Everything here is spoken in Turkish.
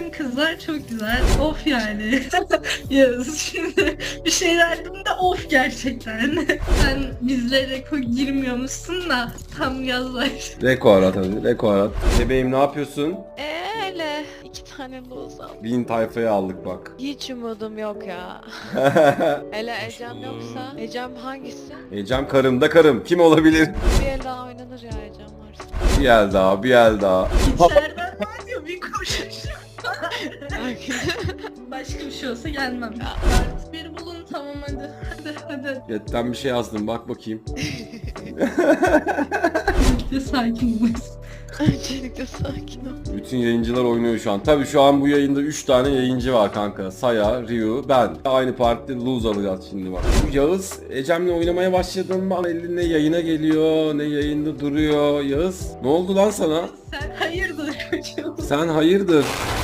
Tüm kızlar çok güzel. Of yani. Yağız şimdi bir şey derdim de of gerçekten. Sen bizlere reko girmiyormuşsun da tam yazlar. Reko arat hadi. Reko arat. Bebeğim ne yapıyorsun? Eee öyle. iki tane loz aldım. Bin tayfaya aldık bak. Hiç umudum yok ya. Hele Ecem yoksa. Ecem hangisi? Ecem karım da karım. Kim olabilir? Bir el daha oynanır ya Ecem varsa. Bir el daha, bir el daha. İçeriden bir koşuşum. Başka bir şey olsa gelmem. Artı bir bulun tamam hadi. Hadi hadi. Yetten bir şey yazdım bak bakayım. Birlikte sakin oluruz. Öncelikle sakin ol. Bütün yayıncılar oynuyor şu an. Tabii şu an bu yayında 3 tane yayıncı var kanka. Saya, Ryu, ben. Aynı partide lose alacağız şimdi bak. Bu Yağız Ecem'le oynamaya başladın mı? Belli ne yayına geliyor ne yayında duruyor. Yağız ne oldu lan sana? Sen koçum? Sen hayırdır?